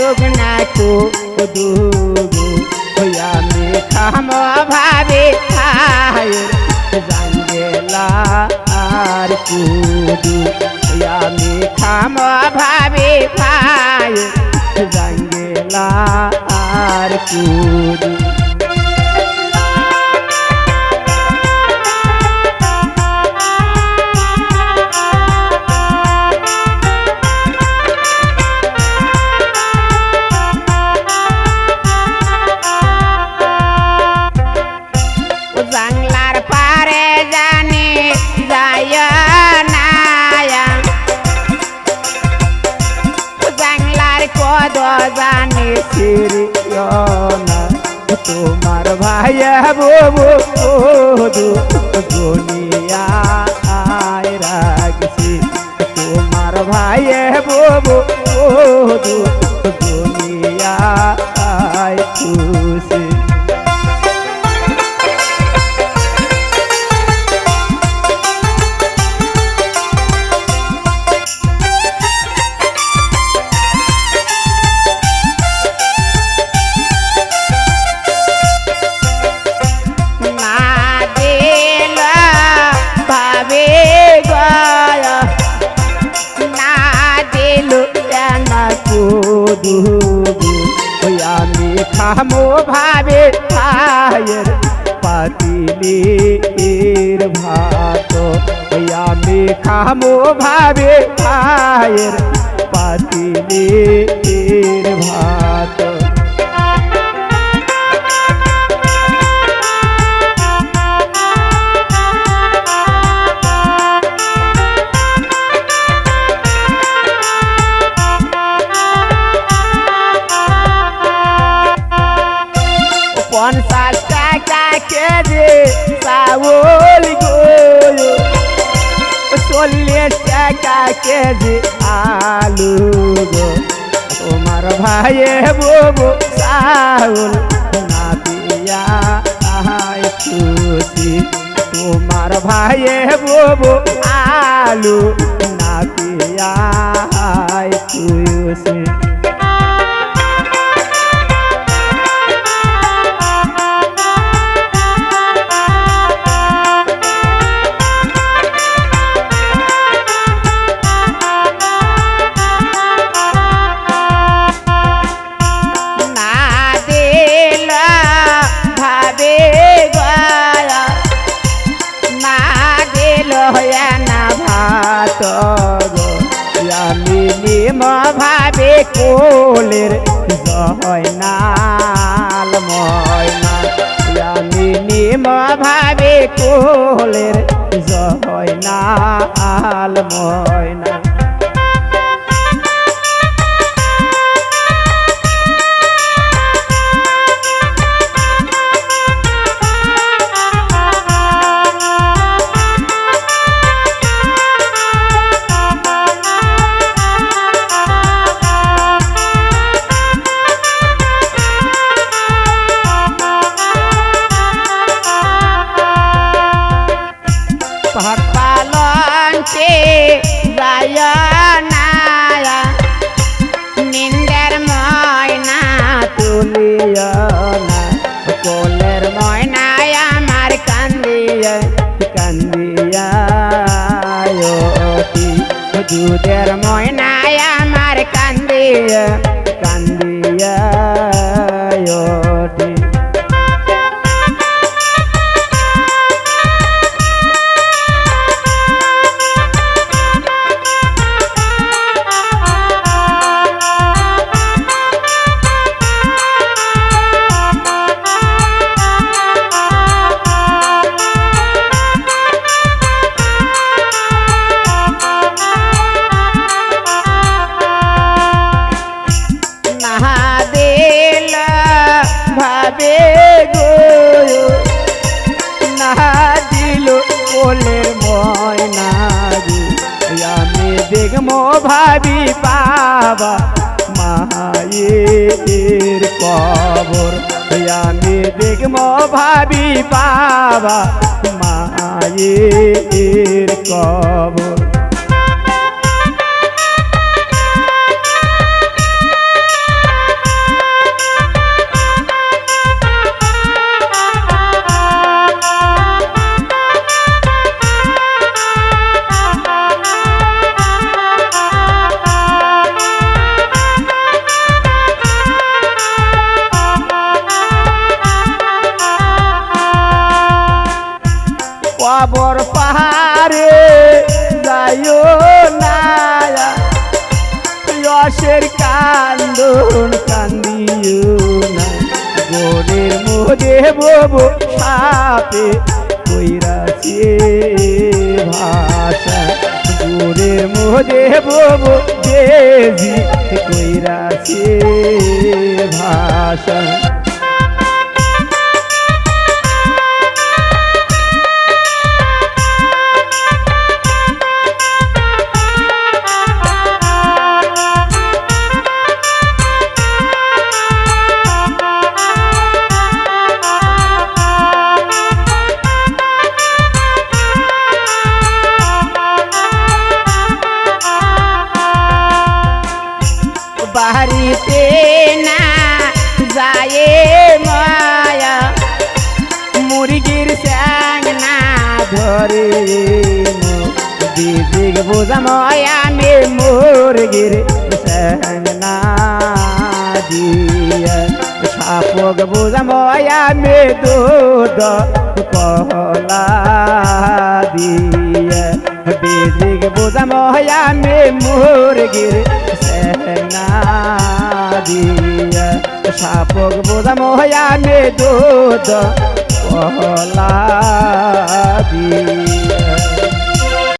দুগ না কুদু আমি থাম ভাবে আর কুদু। আমি থাম ভাবে খায় জাঙ্গেলা আর কুদু। বাবু বধু দুনিয়া আয় রাখছি তোমার ভাই বাবু বধু দুনিয়া আমি খামো ভাবে খায়ের পাতিলির ভাত। আমি খামো ভাবে খায়ের পাতিলির ভাত। পঞ্চাশ টাকা কেজি চাউল গো চল্লিশ টাকা কেজি আলু গো? তোমার ভাইয়ে ববু চাউল, না দিয়া আহাই খুশি। তোমার ভাইয়ে ববু আলু, না দিয়া গো আমি নিম ভাবে কোলের জয় নাল ময়না আমি নিম ভাবে কোলের জয় ময়না। কোলের ময়নায় আমার কান্দিয়া কান্দিয়া দুধের ময়নায় আমার কান্দিয়া কান্দিয়া দেখম ভাবি বাবা মায়ের কবর। আমি দেখম ভাবি বাবা মায়ের কবর। কবর পাহাড়ে যাইও না। যশের কান্দন কান্দিও না। গোরের মোদে ববু সাপে কইরাছে ভাষা। গোরের মোদে ববু দেবী কইরাছে ভাষা। বাড়িতে না যায় মায়া। মুরগির স্যাং না ধরে দিদিক বোঝা ময়া মে মুরগির স্যাং না দিয়া। সাপক বোঝা ময়া মে দুধ কলা দিয়া। দিদিক বোঝা ময়া মে মুরগির সেনা দিয়া সাপক বোধা ময়া মে দুধ কলা দিয়া।